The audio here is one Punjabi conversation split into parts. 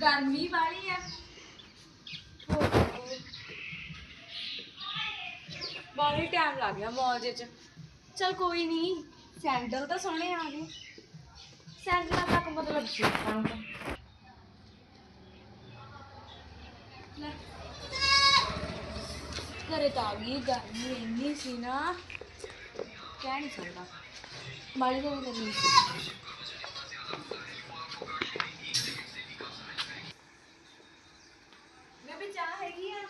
ਗਰਮੀ ਵਾਲੀ ਆ। ਬਾਹਲੀ ਟਾਈਮ ਲੱਗ ਗਿਆ ਮੌਲ ਜੇ ਚ ਚਲ ਕੋਈ ਨਹੀਂ ਸੈਂਡਲ ਤਾਂ ਸੋਹਣੇ ਆ ਗਏ। ਸੈਂਡਲਾਂ ਤੱਕ ਮਤਲਬ ਜੁੱਤਾਂ ਤੋਂ ਘਰੇ ਤਾਂ ਆ ਗਈ ਗਰਮੀ, ਇੰਨੀ ਸੀ ਨਾ। ਕਹਿ ਨਹੀਂ ਸਕਦਾ। ਮਾੜੀ ਤੋਂ ਗਰਮੀ ਸੀ ਮੈਂ ਵੀ ਚਾਹ ਹੈਗੀ ਆ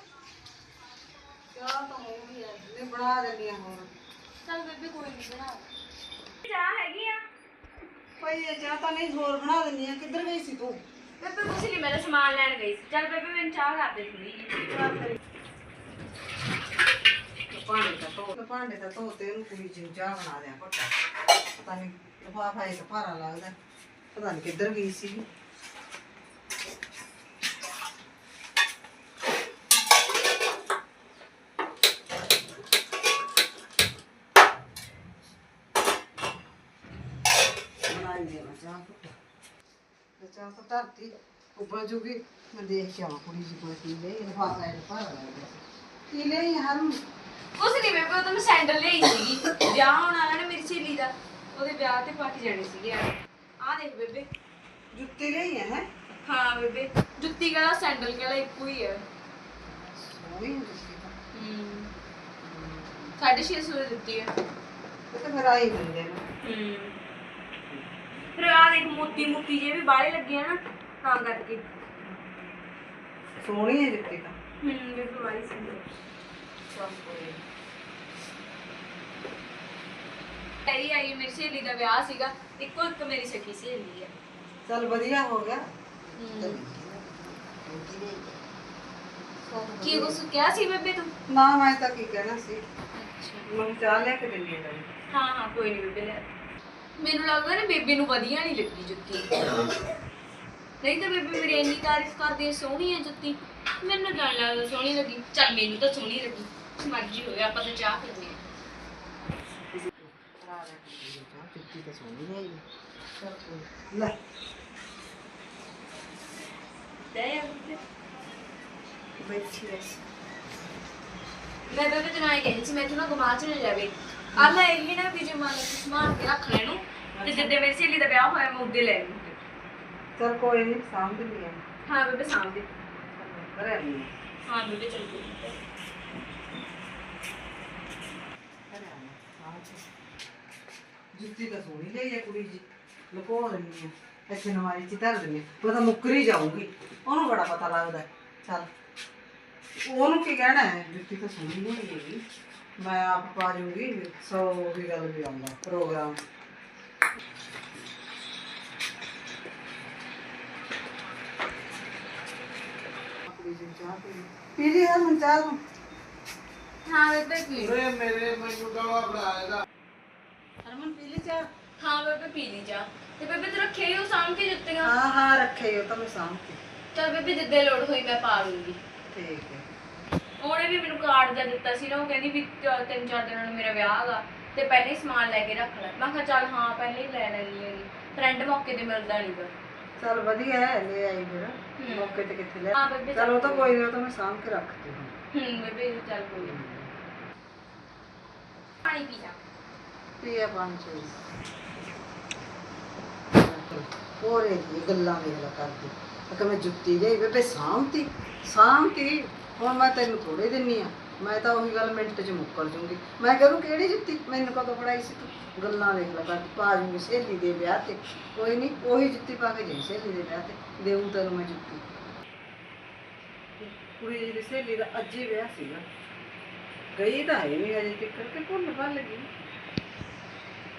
ਚਾਹ ਤਾਂ ਹੋਊਗੀ ਆ ਨੇ ਬਣਾ ਦਿੰਦੀ ਆ ਹੁਣ ਚਲ ਬੇਬੇ ਕੋਈ ਨਹੀਂ ਬਣਾ ਚਾਹ ਹੈਗੀ ਆ ਭਾਈ ਇਹ ਚਾਹ ਤਾਂ ਨਹੀਂ ਹੋਰ ਬਣਾ ਦਿੰਦੀ ਆ ਕਿੱਧਰ ਗਈ ਸੀ ਤੂੰ? ਬੇਬੇ ਕੁਛ ਨਹੀਂ ਮੈਂ ਤਾਂ ਸਮਾਨ ਲੈਣ ਗਈ ਸੀ। ਚਲ ਬੇਬੇ ਮੈਨੂੰ ਚਾਹ ਕਰ ਦੇ ਥੋੜੀ ਭਾਂਡੇ ਤਾਂ ਧੋ। ਭਾਂਡੇ ਤਾਂ ਧੋਤੇ ਉਹਨੂੰ ਕੁੜੀ ਜੀ ਨੂੰ ਚਾਹ ਬਣਾ ਦਿਆ ਘੁੱਟਾ। ਪਤਾ ਨਹੀਂ ਲਫਾਫਾ ਇੱਕ ਭਾਰਾ ਲੱਗਦਾ। ਪਤਾ ਨਹੀਂ ਕਿੱਧਰ ਗਈ ਸੀ ਬਣਾਈ ਦੇ ਮੈਂ ਚਾਹ ਘੁੱਟਾ ਤੇ ਚਾਹ ਤਾਂ ਧਰਤੀ ਉੱਪਰ ਜੂਗੀ। ਮੈਂ ਦੇਖ ਕੇ ਆਵਾਂ ਕੁੜੀ ਜੀ ਕੋਲ ਕੀ ਲਈ ਲਫਾਫਾ ਇੱਕ ਭਾਰਾ ਲੱਗਦਾ ਸੀ। ਕੀ ਲਈ ਹਰਮ ਕੁਛ ਨਹੀਂ ਬੇਬੇ ਉਹ ਤਾਂ ਮੈਂ ਸੈਂਡਲ ਲਈ ਸੀਗੀ। ਵਿਆਹ ਹੋਣ ਵਾਲਾ ਨਾ ਮੇਰੀ ਸਹੇਲੀ ਦਾ। ਉਹਦੇ ਵਿਆਹ ਤੇ ਪਾ ਕੇ ਜਾਣੇ ਸੀਗੇ ਆ। ਦੇਖ ਬੇਬੇ। ਜੁੱਤੀ ਲਈ ਹੈ? ਹਾਂ ਬੇਬੇ। ਜੁੱਤੀ ਕਹਲਾ ਸੈਂਡਲ ਕਹਲਾ ਇੱਕੋ ਹੀ ਹੈ ਸੋਹਣੀ ਹੈ ਜੁੱਤੀ ਤਾਂ। ਹੂੰ। ਸਾਢੇ ਛੇ ਸੌ ਦੀ ਦਿੱਤੀ ਹੈ ਇਹ ਤਾਂ ਫਿਰ ਆਈ ਮਿਲਦੇ ਨੇ। ਹੂੰ। ਫਿਰ ਆ ਦੇਖ ਮੋਤੀ ਮੋਤੀ ਜੇ ਵੀ ਬਾਹਲੇ ਲੱਗੇ ਆ ਨਾ ਤਾਂ ਕਰਕੇ। ਸੋਹਣੀ ਹੈ ਜੁੱਤੀ ਤਾਂ। ਹੂੰ ਬੇਬੇ ਵਾਲੀ ਸੁੰਦਰ ਆਈ ਆਈ ਮੇਰੀ ਸਹੇਲੀ ਦਾ ਵਿਆਹ ਸੀਗਾ ਇੱਕੋ ਇੱਕ ਮੇਰੀ ਸਖੀ ਸਹੇਲੀ ਹੈ ਚਲ ਵਧੀਆ ਹੋ ਗਿਆ। ਕੀ ਕੁਛ ਕਿਹਾ ਸੀ ਬੇਬੇ ਤੂੰ? ਨਾ ਮੈਂ ਤਾਂ ਕੀ ਕਹਿਣਾ ਸੀ। ਅੱਛਾ। ਮੈਂ ਚਾਹ ਲੈ ਕੇ ਦਿੰਦੀ ਹਾਂ ਹਾਂ ਹਾਂ ਕੋਈ ਨਹੀਂ ਬੇਬੇ ਲੈ ਮੈਨੂੰ ਲੱਗਦਾ ਨਾ ਬੇਬੇ ਨੂੰ ਵਧੀਆ ਨਹੀਂ ਲੱਗੀ ਜੁੱਤੀ। ਨਹੀਂ ਤਾਂ ਬੇਬੇ ਮੇਰੀ ਇੰਨੀ ਤਾਰੀਫ ਕਰਦੀ ਹੈ ਸੋਹਣੀ ਹੈ ਜੁੱਤੀ। ਮੈਨੂੰ ਨੀ ਲੱਗਦਾ ਸੋਹਣੀ ਲੱਗੀ। ਚੱਲ ਮੈਨੂੰ ਤਾਂ ਸੋਹਣੀ ਲੱਗੀ। ਮਰਜ਼ੀ ਹੋਵੇ ਆਪਾਂ ਤਾਂ ਚਾਹ ਪੀਂਦੇ ਹਾਂ ਜੁੱਤੀ ਤਾਂ ਸੋਹਣੀ ਹੈ ਹੀ ਚਲ ਕੋਈ ਲੈ। ਦੇ ਬੈਠੀ ਮੈਂ ਬੇਬੇ ਤੈਨੂੰ ਆਏ ਕਹਿੰਦੀ ਸੀ ਮੈਂ ਤੈਨੂੰ ਗਮਾ ਚ ਨਾ ਜਾਵੇ। ਆ ਲੈ ਇਹ ਨਾ ਵੀ ਜੇ ਮੰਨ ਕੇ ਸਮਾਨ ਕੇ ਰੱਖ ਲੈਣੂ ਤੇ ਜਿੱਦੇ ਮੇਰੀ ਸਹੇਲੀ ਦਾ ਵਿਆਹ ਹੋਇਆ ਮੈਂ ਉਹਦੇ ਲੈ ਲੂੰ ਚਲ ਕੋਈ ਨਹੀਂ ਸਾਂਭ ਦਿੰਦੀ ਹਾਂ ਬੇਬੇ ਘਰੇ ਆਉਂਦੀ ਹਾਂ ਬੇਬੇ ਚੱਲ ਕੋਈ। ਜੁੱਤੀ ਤਾਂ ਸੋਹਣੀ ਲਈ ਹੈ ਕੁੜੀ ਜੀ ਲੁਕੋ ਲੈਣੀ ਹੈ ਇੱਥੇ ਨਵਾਰੀ ਚ ਧਰ ਦਿੰਦੀ ਹਾਂ ਮੈਂ ਤਾਂ ਮੁੱਕਰੀ ਜਾਊਂਗੀ। ਉਹਨੂੰ ਬੜਾ ਪਤਾ ਲੱਗਦਾ। ਚੱਲ। ਉਹਨੂੰ ਕੀ ਕਹਿਣਾ ਹੈ? ਜੁੱਤੀ ਤਾਂ ਸੋਹਣੀ ਹੈਗੀ। ਮੈਂ ਆਪ ਪਾ ਜੂੰਗੀ ਸੌ ਦੀ ਗੱਲ ਵੀ ਆਉਂਦਾ ਪ੍ਰੋਗਰਾਮ। ਚਾਹ ਪੀ ਲਈ। ਲਈ ਹਰ ਮੈਂ ਚਾਹ ਨੂੰ ਹਾਂ ਬੇਬੇ ਪੀ ਓਏ ਮੇਰੇ ਮੈਨੂੰ ਗਵਾ ਬਣਾਏਗਾ ਹਰਮਨ ਪੀ ਲਈ ਚਾਹ? ਹਾਂ ਬੇਬੇ ਪੀ ਲਈ ਜਾ ਤੇ ਬੇਬੇ ਤੇ ਰੱਖੇ ਹੀ ਉਹ ਸਾਂਭ ਕੇ ਜੁੱਤੀਆਂ ਹਾਂ ਹਾਂ ਰੱਖੇ ਹੋ ਤਾਂ ਮੈਂ ਸਾਂਭ ਕੇ। ਚਲ ਬੇਬੇ ਜਿੱਦੇ ਲੋੜ ਹੋਈ ਮੈਂ ਪਾ ਲੂੰਗੀ ਠੀਕ ਹੈ। ਉਹਨੇ ਵੀ ਮੈਨੂੰ ਕਾਰਡ ਜਿਹਾ ਦਿੱਤਾ ਸੀ ਨਾ ਉਹ ਕਹਿੰਦੀ ਵੀ ਤਿੰਨ ਚਾਰ ਦਿਨਾਂ ਨੂੰ ਮੇਰਾ ਵਿਆਹ ਹੈਗਾ ਤੇ ਪਹਿਲੇ ਹੀ ਸਮਾਨ ਲੈ ਕੇ ਰੱਖ ਲੈ। ਮੈਂ ਕਿਹਾ ਚੱਲ ਹਾਂ ਪਹਿਲੇ ਹੀ ਲੈ ਲੈਣੀ ਹੈਗੀ। ਫਰੈਂਡ ਮੌਕੇ ਤੇ ਮਿਲਦਾ ਨਹੀਂ ਗਾ ਚਲ ਵਧੀਆ ਹੈ ਲੈ ਆਈ ਫਿਰ। ਮੌਕੇ ਤੇ ਕਿੱਥੇ ਲੈ ਹਾਂ ਬੇਬੇ ਚਲ ਉਹ ਤਾਂ ਕੋਈ ਉਹ ਤਾਂ ਮੈਂ ਸਾਂਭ ਕੇ ਰੱਖਦੀ ਹਾਂ ਹੂੰ ਬੇਬੇ ਚੱਲ ਕੋਈ ਨੀ। ਪਾਣੀ ਪੀ ਜਾ। ਪੀ ਆ ਪੰਜ ਹੋਰ ਇਹ ਗੱਲਾਂ ਵੇਖ ਕਰਦੀ। ਕਿ ਮੈਂ ਜੁੱਤੀ ਲਈ ਬੇਬੇ ਸਾਂਭਤੀ ਸਾਂਭਤੀ। ਹੁਣ ਮੈਂ ਤੈਨੂੰ ਥੋੜੇ ਦਿੰਨੀ ਆ। ਮੈਂ ਤਾਂ ਉਹੀ ਗੱਲ ਮਿੰਟ ਚ ਮੁੱਕਰ ਜੂੰਗੀ। ਮੈਂ ਕਹੂੰ ਕਿਹੜੀ ਜੁੱਤੀ? ਮੈਨੂੰ ਕਦੋਂ ਫੜਾਈ ਸੀ ਤੂੰ? ਗੱਲਾਂ ਵੇਖ ਲੈ ਕਰ, ਪਾ ਜੂੰਗੀ ਸਹੇਲੀ ਦੇ ਵਿਆਹ ਤੇ। ਕੋਈ ਨਹੀਂ ਉਹੀ ਜੁੱਤੀ ਪਾ ਕੇ ਜਾਈ ਸਹੇਲੀ ਦੇ ਵਿਆਹ ਤੇ। ਦੇਉਂ ਤੈਨੂੰ ਮੈਂ ਜੁੱਤੀ। ਕੁੜੀ ਦੀ ਸਹੇਲੀ ਦਾ ਅੱਜ ਹੀ ਵਿਆਹ ਸੀਗਾ। ਗਈ ਤਾਂ ਹੈ ਨਹੀਂ ਅਜੇ ਤੱਕ ਤੇ, ਭੁੱਲ ਭੱਲ ਗਈ।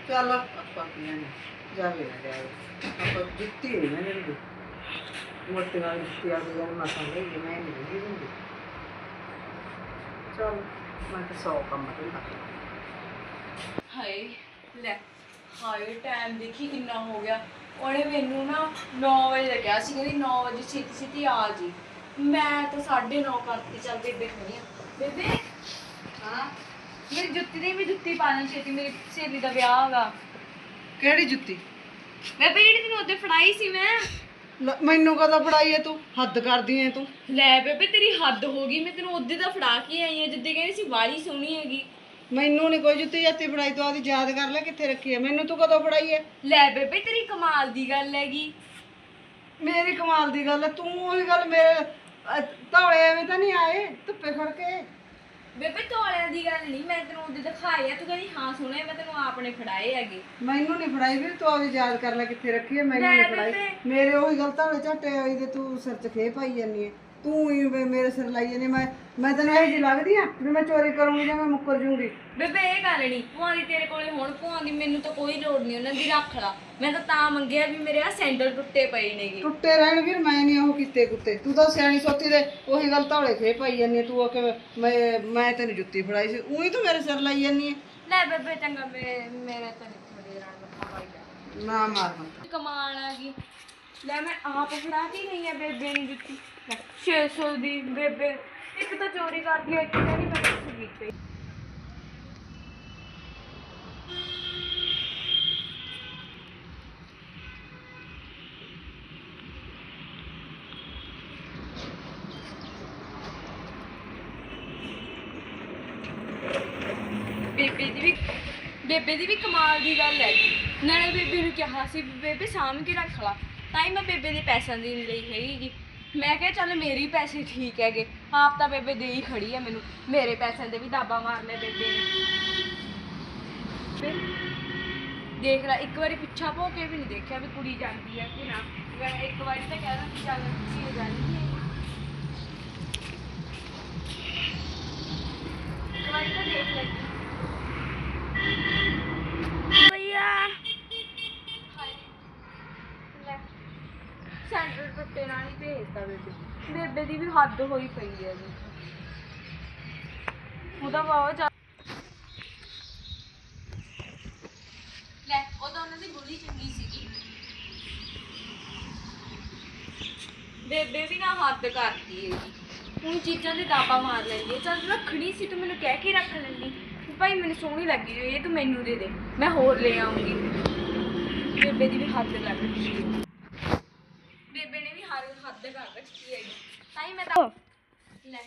ਚੱਲ ਆਪਾਂ ਕੀ ਨੇ ਜਾਵੇ ਨਾ ਜਾਵੇ ਆਪਾਂ ਜੁੱਤੀ ਨਹੀਂ ਮੈਂ ਲੈਂਦੀ। ਮੋਟੇ ਨਾਲ ਜੁੱਤੀ ਆ ਗਈ ਮੈਂ ਮਸਾਂ ਲਈ ਮੈਂ ਨਹੀਂ ਲੈਂਦੀ ਚੱਲ ਮੈਂ ਤਾਂ ਸੌ ਕੰਮ ਕਰਦਾ ਹਾਏ ਲੈ ਹਾਏ ਟਾਈਮ ਦੇਖੀ ਕਿੰਨਾ ਹੋ ਗਿਆ। ਉਹਨੇ ਮੈਨੂੰ ਨਾ 9 ਵਜੇ ਦਾ ਕਿਹਾ ਸੀ ਕਹਿੰਦੀ 9 ਵਜੇ ਛੇਤੀ ਛੇਤੀ ਆ ਜੀ। ਮੈਂ ਤਾਂ 9:30 ਕਰਤੀ ਚੱਲ ਬੇਬੇ ਖੜੀ ਆ। ਬੇਬੇ ਹਾਂ ਮੇਰੀ ਜੁੱਤੀ ਦੀ ਵੀ ਜੁੱਤੀ ਪਾਣਾ ਛੇਤੀ ਮੇਰੀ ਸਹੇਲੀ ਦਾ ਵਿਆਹ ਹੈਗਾ ਕਿਹੜੀ ਜੁੱਤੀ? ਬੇਬੇ ਜਿਹੜੀ ਤੈਨੂੰ ਉਹਦੇ ਫੜਾਈ ਸੀ ਮੈਂ। ਲੈ, ਮੈਨੂੰ ਕਦੋਂ ਫੜਾਈ ਐ ਤੂੰ? ਹੱਦ ਕਰਦੀ ਐ ਤੂੰ। ਲੈ ਬੇਬੇ ਤੇਰੀ ਹੱਦ ਹੋ ਗਈ। ਮੈਂ ਤੈਨੂੰ ਉਹਦੇ ਦਾ ਫੜਾ ਕੇ ਆਈ ਆ ਜਿੱਦੇ ਕਹਿੰਦੀ ਸੀ ਵਾਲੀ ਸੋਹਣੀ ਹੈਗੀ। ਮੈਨੂੰ ਨਹੀਂ ਕੋਈ ਜੁੱਤੀ ਜਾਤੀ ਫੜਾਈ ਤੂੰ ਆਦੀ ਯਾਦ ਕਰ ਲੈ ਕਿੱਥੇ ਰੱਖੀ ਐ। ਮੈਨੂੰ ਤੂੰ ਕਦੋਂ ਫੜਾਈ ਐ? ਲੈ ਬੇਬੇ ਤੇਰੀ ਕਮਾਲ ਦੀ ਗੱਲ ਹੈਗੀ। ਮੇਰੀ ਕਮਾਲ ਦੀ ਗੱਲ ਐ। ਤੂੰ ਉਹੀ ਗੱਲ ਮੇਰੇ ਧੌਲੇ ਐਵੇਂ ਤਾਂ ਨਹੀਂ ਆਏ? ਧੁੱਪੇ ਖੜ ਕੇ। ਬੇਬੇ ਤੋਲਿਆਂ ਦੀ ਗੱਲ ਨਹੀਂ ਮੈਂ ਤੈਨੂੰ ਉਹਦੇ ਦਿਖਾਏ ਆ ਤੂੰ ਕਹਿੰਦੀ ਹਾਂ ਸੋਹਣੇ ਮੈਂ ਤੈਨੂੰ ਆਪਨੇ ਫੜਾਏ ਹੈਗੇ ਮੈਨੂੰ ਨਹੀਂ ਫੜਾਈ ਵੀਰ ਤੂੰ ਆਦੀ ਯਾਦ ਕਰ ਲੈ ਕਿੱਥੇ ਰੱਖੀ ਐ ਮੈਨੂੰ ਨਹੀਂ ਫੜਾਈ। ਮੇਰੇ ਉਹੀ ਗੱਲ ਧੌਲੇ ਝਾਟੇ ਆਈ ਦੇ ਤੂੰ ਸਿਰ 'ਚ ਖੇ ਪਾਈ ਜਾਨੀ ਐ ਤੂੰ ਹੀ ਵੇ- ਮੇਰੇ ਸਿਰ ਲਾਈ ਜਾਨੀ ਮੈਂ ਮੈਂ ਤੈਨੂੰ ਇਹ ਜੀ ਲੱਗਦੀ ਆ ਵੀ ਮੈਂ ਚੋਰੀ ਕਰੂੰਗੀ ਜਾਂ ਮੈਂ ਮੁੱਕਰ ਜੂੰਗੀ। ਬੇਬੇ ਇਹ ਗੱਲ ਨਹੀਂ। ਦੀ ਤੇਰੇ ਕੋਲੇ ਹੁਣ ਦੀ ਮੈਨੂੰ ਤਾਂ ਕੋਈ ਲੋੜ ਨਹੀਂ ਉਹਨਾਂ ਦੀ ਰੱਖ ਲਾ। ਮੈਂ ਤਾਂ ਤਾਂ ਮੰਗਿਆ ਵੀ ਮੇਰੇ ਆ ਸੈਂਡਲ ਟੁੱਟੇ ਪਏ ਨੇਗੇ। ਟੁੱਟੇ ਰਹਿਣ ਵੀਰ ਮੈਂ ਨਹੀਂ ਉਹ ਕੀਤੇ ਕੁੱਤੇ। ਤੂੰ ਤਾਂ ਸਿਆਣੀ ਸੋਤੀ ਦੇ ਉਹੀ ਗੱਲ ਧੌਲੇ ਖੇ ਪਾਈ ਜਾਨੀ ਐ ਤੂੰ ਆ ਕੇ ਮੈਂ ਮੈਂ ਤੈਨੂੰ ਜੁੱਤੀ ਫੜਾਈ ਸੀ ਉਹੀ ਤੂੰ ਮੇਰੇ ਸਿਰ ਲਾਈ ਜਾਨੀ ਐ ਲੈ ਬੇਬੇ ਚੰਗਾ ਮੇਰੇ ਤਾਂ ਮੱਥਾ ਪਾਈ ਜਾ ਨਾ ਮਾਰ ਮੱਥਾ ਕਮਾਲ ਆ ਗਈ। ਲੈ ਮੈਂ ਆਪ ਫੜਾ ਕੇ ਗਈ ਆ ਬੇਬੇ ਨੂੰ ਜੁੱਤੀ। ਲੈ, 600 ਦੀ ਬੇਬੇ। ਇੱਕ ਤਾਂ ਚੋਰੀ ਕਰਦੀ ਆ ਇੱਕ ਕਹਿੰਦੀ ਮੈਂ ਕੁਛ ਕੀਤੇ। ਬੇਬੇ ਦੀ ਵੀ ਬੇਬੇ ਦੀ ਵੀ ਕਮਾਲ ਦੀ ਗੱਲ ਹੈ। ਨਾਲੇ ਬੇਬੇ ਨੂੰ ਕਿਹਾ ਸੀ ਬੇਬੇ ਸਾਂਭ ਕੇ ਰੱਖ ਲਾ। ਤਾਂ ਹੀ ਮੈਂ ਬੇਬੇ ਦੇ ਪੈਸਿਆਂ ਦੀ ਨਹੀਂ ਲਈ ਹੈਗੀ ਗੀ। ਮੈਂ ਕਿਹਾ ਚੱਲ ਮੇਰੇ ਪੈਸੇ ਠੀਕ ਹੈਗੇ। ਆਪ ਤਾਂ ਬੇਬੇ ਦੇ ਹੀ ਖੜੀ ਹੈ ਮੈਨੂੰ। ਮੇਰੇ ਪੈਸਿਆਂ ਦੇ ਵੀ ਦਾਬਾ ਮਾਰ ਲੈ ਬੇਬੇ ਨੇ। ਫਿਰ ਦੇਖ ਲੈ, ਇੱਕ ਵਾਰੀ ਪਿੱਛਾ ਭੋ ਕੇ ਵੀ ਨਹੀਂ ਦੇਖਿਆ ਵੀ ਕੁੜੀ ਜਾਂਦੀ ਹੈ ਕਿ ਨਾ। ਮੈਂ ਇੱਕ ਵਾਰੀ ਤਾਂ ਕਹਿ ਕਿ ਚੱਲ ਕੀ ਜਾਂਦੀ ਹੈ ਇੱਕ ਵਾਰੀ ਤਾਂ ਦੇਖ ਲੈ। ਭਈਆ ਲੈ ਸੈਂਟਰ ਟੁੱਟੇ ਨਾਲ ਹੀ ਭੇਜਦਾ ਬੇਬੇ ਬੇਬੇ ਦੀ ਵੀ ਹੱਦ ਹੋਈ ਪਈ ਹੈ ਜੀ। ਉਹਦਾ ਬਾਵਾ ਜਾ ਲੈ, ਉਹ ਤਾਂ ਉਹਨਾਂ ਦੀ ਬੁਰੀ ਚੰਗੀ ਸੀਗੀ। ਬੇਬੇ ਵੀ ਨਾ ਹੱਦ ਕਰਦੀ ਹੈਗੀ ਹੁਣ ਚੀਜ਼ਾਂ ਦੇ ਦਾਪਾ ਮਾਰ ਲੈਂਦੀ ਹੈ। ਚੱਲ ਰੱਖਣੀ ਸੀ, ਤੂੰ ਮੈਨੂੰ ਕਹਿ ਕੇ ਰੱਖ ਲੈਂਦੀ। ਵੀ ਭਾਈ ਮੈਨੂੰ ਸੋਹਣੀ ਲੱਗੀ ਹੋਈ ਇਹ ਤੂੰ ਮੈਨੂੰ ਦੇ ਦੇ। ਮੈਂ ਹੋਰ ਲੈ ਆਉਂਗੀ। ਬੇਬੇ ਦੀ ਵੀ ਹੱਦ ਲੱਗ ਰਹੀ ਹੈ ਬੇਬੇ ਨੇ ਵੀ ਹਰ ਹੱਦ ਕਰ ਰੱਖੀ ਹੈਗੀ ਤਾਂ ਹੀ ਮੈਂ ਤਾਂ ਲੈ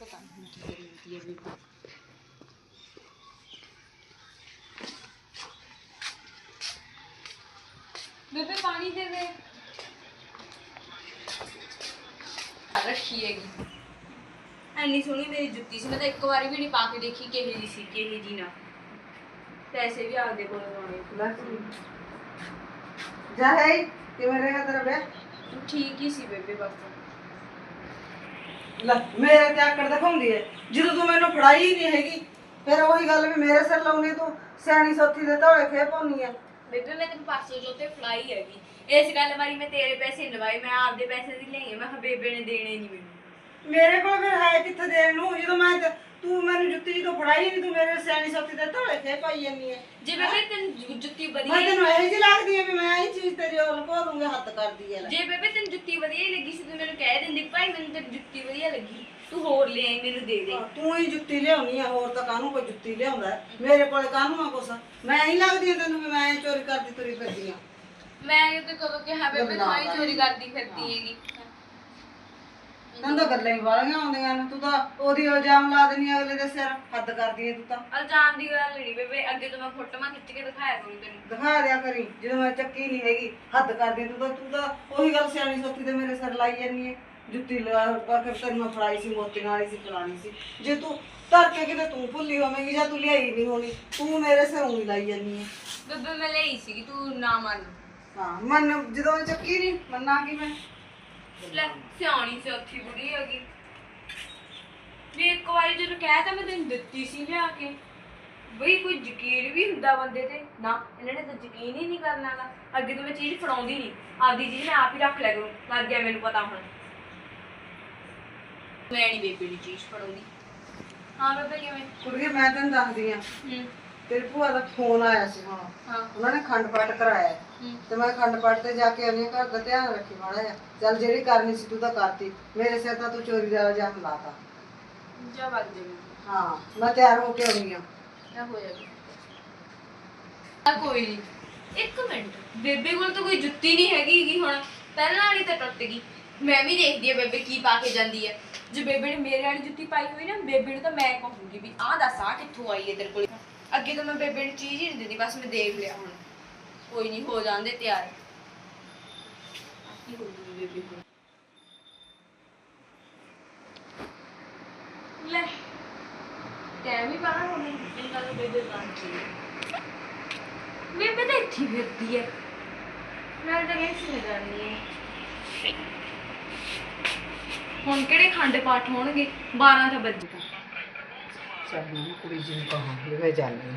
ਪਤਾ ਨਹੀਂ ਕੀ ਕਰੀ ਜਾਂਦੀ ਹੈ ਬੇਬੇ ਬੇਬੇ ਪਾਣੀ ਦੇ ਦੇ। ਰੱਖੀ ਹੈਗੀ ਐਨੀ ਸੋਹਣੀ ਮੇਰੀ ਜੁੱਤੀ ਸੀ। ਮੈਂ ਤਾਂ ਇੱਕ ਵਾਰੀ ਵੀ ਨਹੀਂ ਪਾ ਕੇ ਦੇਖੀ ਕਿਹੇ ਜੀ ਸੀ ਕਿਹੇ ਜੀ ਨਾ। ਪੈਸੇ ਵੀ ਆਪਦੇ ਕੋਲ ਲਾਉਣੇ ਬਸ। ਜਾ ਹੈ ਕਿਵੇਂ ਰਹੇਗਾ ਤੇਰਾ ਵਿਆਹ? ਠੀਕ ਹੀ ਸੀ ਬੇਬੇ ਬਸ। ਲੈ ਮੇਰੇ ਤੇ ਆਕੜ ਦਿਖਾਉਂਦੀ ਐ ਜਦੋਂ ਤੂੰ ਮੈਨੂੰ ਫੜਾਈ ਹੀ ਨਹੀਂ ਹੈਗੀ ਫਿਰ ਉਹੀ ਗੱਲ ਵੀ ਮੇਰੇ ਸਿਰ ਲਾਉਣੀ ਤੂੰ। ਸਿਆਣੀ ਸੋਤੀ ਦੇ ਧੌਲੇ ਖੇ ਪਾਉਣੀ ਐ ਬੇਬੇ ਮੈਂ ਤੈਨੂੰ ਪਾਸੋਂ ਜੋ ਤੇ ਫਲਾਈ ਹੈਗੀ। ਇਸ ਗੱਲ ਵਾਰੀ ਮੈਂ ਤੇਰੇ ਪੈਸੇ ਲਵਾਏ ਮੈਂ ਆਪਦੇ ਪੈਸੇ ਦੀ ਲਈ ਮੈਂ ਕਿਹਾ ਬੇਬੇ ਨੇ ਦੇਣੇ ਨਹੀਂ ਮੈਨੂੰ। ਮੇਰੇ ਕੋਲ ਫਿਰ ਹੈ ਕਿੱਥੇ ਦੇਣ ਨੂੰ? ਜਦੋਂ ਮੈਂ ਤੇ- ਤੂੰ ਮੈਨੂੰ ਜੁੱਤੀ ਜਦੋਂ ਫੜਾਈ ਨਹੀਂ ਤੂੰ ਮੇਰੇ ਸਿਆਣੀ ਸੋਤੀ ਦੇ ਧੌਲੇ ਖੇ ਪਾਈ ਜਾਂਦੀ ਐ। ਜੇ ਬੇਬੇ ਤੈਨੂੰ ਜੁ- ਜੁੱਤੀ ਮੈਂ ਵਧੀਆ ਤੈਨੂੰ ਇਹ ਜੀ ਲੱਗਦੀ ਐ ਵੀ ਮੈਂ ਇਹ ਚੀਜ਼ ਤੇਰੀ ਉਹ ਲੁਕੋ ਦੂੰਗੀ ਹੱਥ ਕਰਦੀ ਲੈ। ਜੇ ਬੇਬੇ ਤੈਨੂੰ ਜੁੱਤੀ ਵਧੀਆ ਹੀ ਲੱਗੀ ਸੀ ਤੂੰ ਮੈਨੂੰ ਕਹਿ ਦਿੰਦੀ ਭਾਈ ਮੈਨੂੰ ਤੇ ਜੁੱਤੀ ਵਧੀਆ ਲੱਗੀ। ਤੂੰ ਹੋਰ ਲੈ ਆਈ ਮੈਨੂੰ ਦੇ ਦੇ। ਤੂੰ ਹੀ ਜੁੱਤੀ ਲਿਆਉਣੀ ਆ ਹੋਰ ਤਾਂ ਕਾਹਨੂੰ ਕੋਈ ਜੁੱਤੀ ਲਿਆਉਂਦਾ? ਮੇਰੇ ਕੋਲੇ ਕਾਹਨੂੰ ਆ ਕੁਛ? ਮੈਂ ਹੀ ਲੱਗਦੀ ਆ ਤੈਨੂੰ ਵੀ ਮੈਂ ਹੀ ਚੋਰੀ ਕਰਦੀ ਤੁਰੀ ਫਿਰਦੀ ਆ। ਮੈਂ ਤੇ ਕਦੋਂ ਕਿਹਾ ਬੇਬੇ ਤੂੰ ਆਈ ਚੋਰੀ ਕਰਦੀ ਫਿਰਦੀ ਹੈਗੀ। ਤੈਨੂੰ ਤਾਂ ਗੱਲਾਂ ਹੀ ਵਾਲੀਆਂ ਆਉਂਦੀਆਂ ਨੇ ਤੂੰ ਤਾਂ ਉਹਦੀ ਇਲਜ਼ਾਮ ਲਾ ਦੇਣੀ ਅਗਲੇ ਦੇ ਸਿਰ ਹੱਦ ਕਰਦੀ ਐ ਤੂੰ ਤਾਂ। ਅਲਜਾਮ ਦੀ ਗੱਲ ਨਹੀਂ ਬੇਬੇ ਅੱਗੇ ਤੋਂ ਮੈਂ ਫੋਟੋਆਂ ਖਿੱਚ ਕੇ ਦਿਖਾਇਆ ਕਰੂੰ ਤੈਨੂੰ। ਦਿਖਾ ਦਿਆ ਕਰੀ ਜਦੋਂ ਮੈਂ ਚੱਕੀ ਨਹੀਂ ਹੈਗੀ ਹੱਦ ਕਰਦੀ ਤੂੰ ਤਾਂ ਤੂੰ ਤਾਂ ਉਹੀ ਗੱਲ ਸਿਆਣੀ ਸੋਤੀ ਤੇ ਮੇਰੇ ਸਿਰ ਲਾਈ ਜਾਂਦੀ ਹੈ ਜੁੱਤੀ ਲਗਾ ਪਾ ਕੇ ਤੈਨੂੰ ਮੈਂ ਫੜਾਈ ਸੀ ਮੋਤੀਆਂ ਵਾਲੀ ਸੀ ਫਲਾਣੀ ਸੀ। ਜੇ ਤੂੰ ਧਰ ਕੇ ਕਿਤੇ ਤੂੰ ਭੁੱਲੀ ਹੋਵੇਂਗੀ ਜਾਂ ਤੂੰ ਲਿਆਈ ਨਹੀਂ ਹੋਣੀ ਤੂੰ ਮੇਰੇ ਸਿਰ ਉਂਗਲੀ ਲਾਈ ਜਾਂਦੀ ਹੈ ਬੇਬੇ ਮੈਂ ਲਈ ਸੀਗੀ ਤੂੰ ਨਾ ਮੰਨ। ਹਾਂ ਮਨ ਜਦੋਂ ਮੈਂ ਚੱਕੀ ਨਹੀਂ ਮੰਨਾ ਕੀ ਮੈਂ? ਲੈ ਸਿਆਣੀ ਚੌਥੀ ਬੁੜੀ ਹੋ ਗਈ ਵੀ ਇੱਕ ਵਾਰੀ ਜਦੋਂ ਕਹਿ ਤਾ ਮੈਂ ਤੈਨੂੰ ਦਿੱਤੀ ਸੀ ਲਿਆ ਕੇ। ਬਈ ਕੋਈ ਯਕੀਨ ਵੀ ਹੁੰਦਾ ਬੰਦੇ ਤੇ। ਨਾ ਇਹਨਾਂ ਨੇ ਤਾਂ ਯਕੀਨ ਹੀ ਨਹੀਂ ਕਰਨਾਗਾ ਅੱਗੇ ਤੋਂ ਮੈਂ ਚੀਜ਼ ਫੜਾਉਂਦੀ ਨਹੀਂ ਆਪਦੀ ਚੀਜ਼ ਮੈਂ ਆਪ ਹੀ ਰੱਖ ਲਿਆ ਕਰੂੰ। ਲੱਗ ਗਿਆ ਮੈਨੂੰ ਪਤਾ ਹੁਣ। ਮੈਂ ਨਹੀਂ ਬੇਬੇ ਦੀ ਚੀਜ਼ ਫੜਾਉਂਦੀ। ਹਾਂ ਬੇਬੇ ਕਿਵੇਂ? ਕੁੜੀਏ ਮੈਂ ਤੈਨੂੰ ਦੱਸਦੀ ਆ। ਹੂੰ। ਤੇਰੀ ਭੂਆ ਦਾ ਫੋਨ ਆਇਆ ਸੀ ਹਾਂ। ਹਾਂ। ਉਹਨਾਂ ਨੇ ਖੰਡ ਪਾਠ ਕਰਾਇਆ। ਹੈ। ਹੂੰ ਤੇ ਮੈਂ ਖੰਡ ਪਾਠ ਤੇ ਜਾ ਕੇ ਆਉਂਦੀ ਹਾਂ, ਘਰ ਦਾ ਧਿਆਨ ਰੱਖੀ ਮਾੜਾ ਜਿਹਾ। ਚੱਲ ਜਿਹੜੀ ਕਰਨੀ ਸੀ ਤੂੰ ਤਾਂ ਕਰਤੀ। ਮੇਰੇ ਸਿਰ ਤਾਂ ਤੂੰ ਚੋਰੀ ਦਾ ਇਲਜ਼ਾਮ ਲਾਤਾ। ਜਾ ਵੱਜ ਜਾਵੇ ਹਾਂ ਮੈਂ ਤਿਆਰ ਹੋ ਕੇ ਆਉਂਦੀ ਹਾਂ ਨਾ ਹੋ ਜਾਵੇ ਆ ਕੋਈ ਨਹੀਂ ਇੱਕ ਮਿੰਟ। ਬੇਬੇ ਕੋਲ ਤਾਂ ਕੋਈ ਜੁੱਤੀ ਨਹੀਂ ਹੈਗੀ ਗੀ ਹੁਣ। ਪਹਿਲਾਂ ਵਾਲੀ ਤਾਂ ਟੁੱਟ ਗਈ। ਮੈਂ ਵੀ ਦੇਖਦੀ ਆ ਬੇਬੇ ਕੀ ਪਾ ਕੇ ਜਾਂਦੀ ਹੈ ਜੇ ਬੇਬੇ ਨੇ ਮੇਰੇ ਵਾਲੀ ਜੁੱਤੀ ਪਾਈ ਹੋਈ ਨਾ, ਬੇਬੇ ਨੂੰ ਤਾਂ ਮੈਂ ਕਹੂੰਗੀ ਵੀ ਆਹ ਦੱਸ, ਆਹ ਕਿੱਥੋਂ ਆਈ ਹੈ ਤੇਰੇ ਕੋਲ? ਅੱਗੇ ਤਾਂ ਮੈਂ ਬੇਬੇ ਨੂੰ ਚੀਜ਼ ਹੀ ਨਹੀਂ ਦਿੰਦੀ, ਬਸ ਮੈਂ ਦੇਖ ਲਿਆ ਹੁਣ। ਕੋਈ ਨਹੀਂ, ਹੋ ਜਾਂਦੇ ਤਿਆਰ। ਕੀ ਹੋਊਗੀ ਬੇਬੇ ਕੋਲ? ਲੈ, ਟਾਈਮ ਹੀ ਬਾਹਰ ਹੋਣੇ ਇਹ ਗੱਲ ਬੇਬੇ ਬਾਂਦੀ ਹੈ ਬੇਬੇ ਤਾਂ ਇੱਥੇ ਫਿਰਦੀ ਹੈ ਨਾਲ ਤਾਂ ਕਿਸ ਨੇ ਕਰਨੀ ਹੈ ਹੁਣ ਕਿਹੜੇ ਖੰਡ ਪਾਠ ਹੋਣਗੇ? 12 ਤਾਂ ਵੱਜ ਗਏ। ਚੱਲ ਮੈਂ ਨਾ ਕੁੜੀ ਜੀ ਨੂੰ ਕਹਾਂ ਵੀ ਮੈਂ ਜਾਣੀ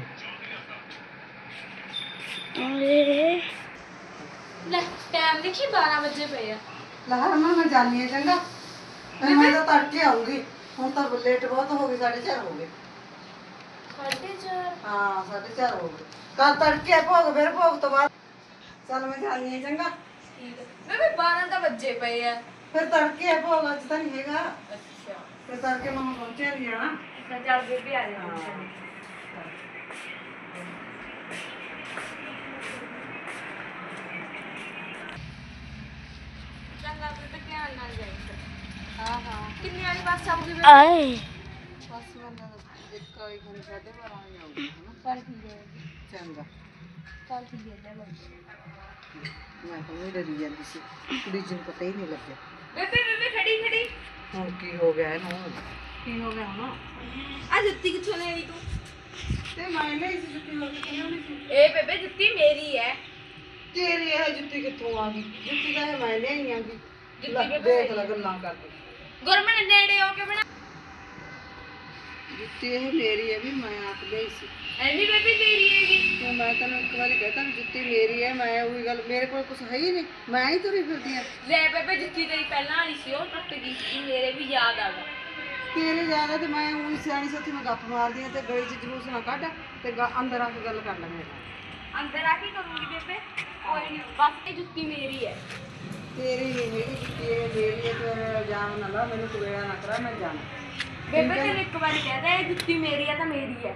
ਲੈ ਟਾਈਮ ਦੇਖੀ 12 ਵਜੇ ਪਏ ਆ। ਲਹਰ ਮੈਂ ਮੈਂ ਜਾਣੀ ਹੈ ਚੰਗਾ। ਫਿਰ ਮੈਂ ਤਾਂ ਤੜਕੇ ਆਉਂਗੀ। ਹੁਣ ਤਾਂ ਲੇਟ ਬਹੁਤ ਹੋ ਗਈ 4:30 ਹੋ ਗਏ। ਸਾਢੇ ਚਾਰ? ਹਾਂ 4:30 ਹੋ ਗਏ। ਕੱਲ ਤੜਕੇ ਭੋਗ ਫਿਰ ਭੋਗ ਤੋਂ ਬਾਅਦ। ਚੱਲ ਮੈਂ ਜਾਣੀ ਹੈ ਚੰਗਾ। ਠੀਕ ਹੈ ਬੇਬੇ 12 ਤਾਂ ਵੱਜੇ ਪਏ ਆ। ਫਿਰ ਤੜਕੇ ਭੋਗ ਅੱਜ ਤਾਂ ਨਹੀਂ ਹੈਗਾ। ਅੱਛਾ। ਫਿਰ ਤੜਕੇ ਮੈਂ ਪਹੁੰਚਿਆ ਨਹੀਂ ਜਾਣਾ। ਅੱਛਾ ਚੱਲ ਬੇਬੇ ਆ ਜਾ ਹਾਂ। ਚੰਗਾ ਬੇਬੇ ਧਿਆਨ ਨਾਲ ਜਾਈਂ ਹਾਂ ਹਾਂ। ਕਿੰਨੀ ਵਾਲੀ ਬੱਸ ਆਊਗੀ ਬੇਬੇ ਆਏ। ਬਸ ਮੈਂ ਤਾਂ ਇੱਕ ਕੋਈ ਘੰਟੇ ਬਾਰਾਂ ਵਜੇ ਆਉਂਗੀ ਹਨਾ? ਚੱਲ ਠੀਕ ਹੈ ਚੰਗਾ। ਚੱਲ ਠੀਕ ਹੈ ਲੈ ਮੈਂ ਤਾਂ ਡਰੀ ਜਾਂਦੀ ਸੀ। ਕੁੜੀ ਜੀ ਨੂੰ ਪਤਾ ਹੀ ਨਹੀਂ ਲੱਗਿਆ। ਬੇਬੇ ਬੇਬੇ ਖੜੀ ਖੜੀ। ਹੁਣ ਕੀ ਹੋ ਗਿਆ ਇਹਨੂੰ? ਕੀ ਹੋ ਗਿਆ ਹੁਣ? ਆ ਜੁੱਤੀ ਕਿੱਥੋਂ ਲੈ ਆਈ ਤੂੰ? ਤੇ ਮੈਂ ਲਈ ਸੀ ਜੁੱਤੀ ਗਈ ਕਿਉਂ ਨਹੀਂ ਸੀ? ਇਹ ਬੇਬੇ ਜੁੱਤੀ ਮੇਰੀ ਹੈ ਤੇਰੀ ਇਹ ਜੁੱਤੀ ਕਿੱਥੋਂ ਆ ਗਈ? ਜੁੱਤੀ ਤਾਂ ਇਹ ਮੈਂ ਲਈ ਆਂਗੀ ਜੁੱਤੀ ਲੈ, ਬੇਬੇ ਦੇਖ ਲੈ ਗੱਲਾਂ ਕਰਦੇ ਗੁਰਮਨ ਨੇੜੇ ਹੋ ਕੇ ਬਣਾ। ਜੁੱਤੀ ਇਹ ਮੇਰੀ ਹੈ ਵੀ ਮੈਂ ਆਪ ਲਈ ਸੀ। ਐਨੀ ਬੇਬੇ ਤੇਰੀ ਹੈਗੀ। ਤੇ ਮੈਂ ਤੈਨੂੰ ਇੱਕ ਵਾਰੀ ਕਹਿਤਾ ਵੀ ਜੁੱਤੀ ਮੇਰੀ ਹੈ ਮੈਂ ਉਹੀ ਗੱਲ ਮੇਰੇ ਕੋਲ ਕੁਝ ਹੈ ਹੀ ਨਹੀਂ ਮੈਂ ਹੀ ਤੁਰੀ ਫਿਰਦੀ ਆ ਲੈ ਬੇਬੇ ਜੁੱਤੀ ਤੇਰੀ ਪਹਿਲਾਂ ਵਾਲੀ ਸੀ ਉਹ ਟੁੱਟ ਗਈ ਸੀ ਮੇਰੇ ਵੀ ਯਾਦ ਆ ਗਿਆ ਤੇਰੇ ਜ਼ਿਆਦਾ ਤੇ ਮੈਂ ਉਹੀ ਸਿਆਣੀ ਸੱਚੀ ਮੈਂ ਗੱਪ ਮਾਰਦੀ ਆ ਤੇ ਗਲੀ 'ਚ ਜਲੂਸ ਨਾ ਕੱਢ ਤੇ ਗ- ਅੰਦਰ ਆ ਕੇ ਗੱਲ ਕਰ ਲੈਂਦੇ ਆ ਅੰਦਰ ਆ ਕੇ ਕਰੂੰਗੀ ਬੇਬੇ ਕੋਈ ਨਹੀਂ ਬਸ ਇਹ ਜੁੱਤੀ ਮੇਰੀ ਹੈ। ਤੇਰੀ ਨਹੀਂ ਹੈਗੀ ਜੁੱਤੀ ਇਹ ਮੇਰੀ ਹੈ ਤੇ ਜਾਮ ਨਾ ਲਾ ਮੈਨੂੰ ਕੁੜਿਆ ਨਾ ਕਰਾ ਮੈਂ ਜਾਣਾ। ਬੇਬੇ ਤੈਨੂੰ ਇੱਕ ਵਾਰੀ ਕਹਦਾ ਇਹ ਜੁੱਤੀ ਮੇਰੀ ਹੈ ਤਾਂ ਮੇਰੀ ਹੈ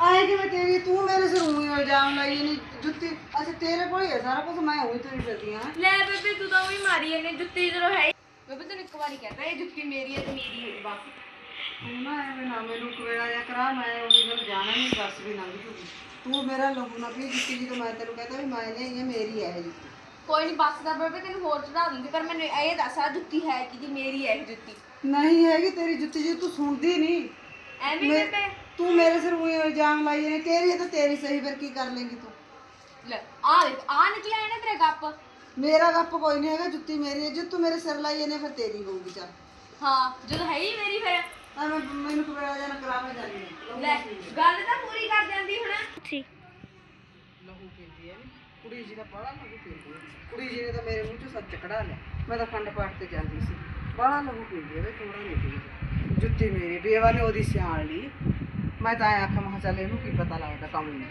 ਆਏ ਕਿਵੇਂ ਤੇਰੀ? ਤੂੰ ਮੇਰੇ ਸਿਰ ਉਹੀ ਇਲਜ਼ਾਮ ਲਾਈ ਨਹੀਂ ਜੁੱਤੀ ਅੱਛਾ ਤੇਰੇ ਕੋਲ ਹੀ ਹੈ ਸਾਰਾ ਕੁਝ ਮੈਂ ਉਹੀ ਤੁਰੀ ਫਿਰਦੀ ਆ। ਲੈ ਬੇਬੇ ਤੂੰ ਤਾਂ ਉਹੀ ਮਾਰੀ ਇਹਨੇ ਜੁੱਤੀ ਜਦੋਂ ਹੈ ਹੀ- ਬੇਬੇ ਤੈਨੂੰ ਇੱਕ ਵਾਰੀ ਕਹਦਾ ਇਹ ਜੁੱਤੀ ਮੇਰੀ ਹੈ ਤੇ ਮੇਰੀ ਹੈ ਬਸ। ਤੂੰ ਨਾ ਐਵੇਂ ਨਾ ਮੈਨੂੰ ਕੁਵੇਲਾ ਜਾਂ ਕਰਾ ਮੈਂ ਉਹੀ ਗੱਲ ਜਾਣਾ ਨਹੀਂ ਦੱਸ ਵੀ ਲੰਘ ਜੂਗੀ ਤੂੰ ਮੇਰਾ ਲਹੂ ਨਾ ਪੀ ਜੁੱਤੀ ਜਦੋਂ ਮੈਂ ਤੈਨੂੰ ਕਹਤਾ ਵੀ ਮੈਂ ਲਈ ਇਹ ਮੇਰੀ ਹੈ ਇਹ ਜੁੱਤੀ। ਕੋਈ ਨਹੀਂ ਬਸ ਦਾ ਬੇਬੇ ਤੈਨੂੰ ਹੋਰ ਚੜਾ ਦੂੰਗੀ ਪਰ ਮੈਨੂੰ ਇਹ ਦੱਸ ਆ ਜੁੱਤੀ ਹੈ ਕਿ ਮੇਰੀ ਹੈ ਇਹ ਜੁੱਤੀ। ਨਹੀਂ ਹੈਗੀ ਤੇਰੀ ਜੁੱਤੀ ਜੀ ਤੂੰ ਸੁਣਦੀ ਨਹੀਂ ਐਵੇਂ ਮੈਂ- ਬੇਬੇ। ਤੂੰ ਮੇਰੇ ਸਿਰ ਉਹੀ ਇਲਜ਼ਾਮ ਲਾਈ ਨੇ ਤੇਰੀ ਹੈ ਤਾਂ ਤੇਰੀ ਸਹੀ ਫਿਰ ਕੀ ਕਰ ਲੇਂਗੀ ਤੂੰ? ਲੈ ਆ ਦੇਖ ਆ ਨਿਕਲਿਆ ਇਹਨੇ ਤੇਰੇ ਗੱਪ। ਮੇਰਾ ਗੱਪ ਕੋਈ ਨਹੀਂ ਹੈਗਾ ਜੁੱਤੀ ਮੇਰੀ ਹੈ ਜੇ ਤੂੰ ਮੇਰੇ ਸਿਰ ਲਾਈ ਨੇ ਫਿਰ ਤੇਰੀ ਹੋਊਗੀ ਚੱਲ। ਹਾਂ ਜਦੋਂ ਹੈ ਹੀ ਮੇਰੀ ਫਿਰ। ਐਵੇਂ ਮੈਨੂੰ ਕੁਵੇਲਾ ਜਾਂ ਕਰਾ ਮੈਂ ਜਾਣੀ ਹੈ। ਲੈ ਗੱਲ ਤਾਂ ਪੂਰੀ ਕਰ ਜਾਂਦੀ ਹੁਣ। ਠੀਕ ਲਹੂ ਪੀਂਦੀ ਹੈ ਨੀ। ਕੁੜੀ ਜੀ ਦਾ ਬੜਾ ਲਹੂ ਪੀਂਦੀ ਹੈ। ਕੁੜੀ ਜੀ ਨੇ ਤਾਂ ਮੇਰੇ ਮੂੰਹ 'ਚੋਂ ਸੱਚ ਕਢਾ ਲਿਆ। ਮੈਂ ਤਾਂ ਖੰਡ ਪਾਠ ਤੇ ਜਾਂਦੀ ਸੀ। ਬੜਾ ਲਹੂ ਪੀਂਦੀ ਹੈ ਵੇ ਥੋੜਾ ਨਹੀਂ ਪੀਂਦੀ ਜੁੱਤੀ ਮੇਰੀ ਬੇਵਾ ਨੇ ਉਹਦੀ ਸਿਆਣ ਲਈ ਮੈਂ ਤਾਂ ਐਂ ਆਖਾਂ ਮਹਾ ਚੱਲ ਇਹਨੂੰ ਕੀ ਪਤਾ ਲੱਗਦਾ ਕੰਮ ਨੂੰ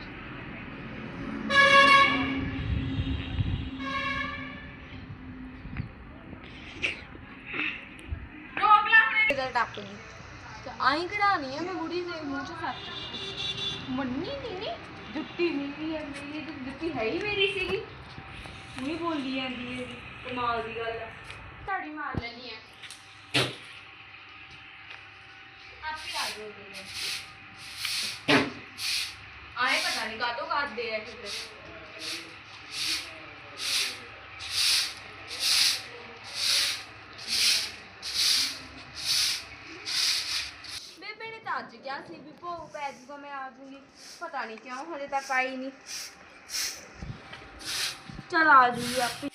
ਰੋਕ ਲੈ ਹੁਣ ਇਹਦਾ ਟੱਪ ਗਈ ਤੇ ਆਈ ਕਢਾਣੀ ਆ ਮੈਂ ਬੁੜੀ ਦੇ ਮੂੰਹ ਚ ਸੱਚ ਮੰਨੀ ਨਹੀਂ ਜੁੱਤੀ ਮੇਰੀ ਹੈ ਮੇਰੀ ਤੇ ਜੁੱਤੀ ਹੈ ਹੀ ਮੇਰੀ ਸੀਗੀ ਨਹੀਂ ਬੋਲਦੀ ਜਾਂਦੀ ਹੈ ਕਮਾਲ ਦੀ ਗੱਲ ਆ ਸਾੜੀ ਮਾਰ ਲੈਣੀ ਆ ਆਏ ਪਤਾ ਨਹੀਂ ਕਾਤੋਂ ਕਰਦੇ ਆ ਕਿਤੇ ਬੇਬੇ ਨੇ ਤਾਂ ਅੱਜ ਕਿਹਾ ਸੀ ਵੀ ਭੋਗ ਪੈ ਜੂਗਾ ਮੈਂ ਆ ਜੂਗੀ। ਪਤਾ ਨਹੀਂ ਕਿਉਂ ਹਜੇ ਤੱਕ ਆਈ ਨਹੀਂ ਚਲ ਆ ਜੂਗੀ ਆਪੇ।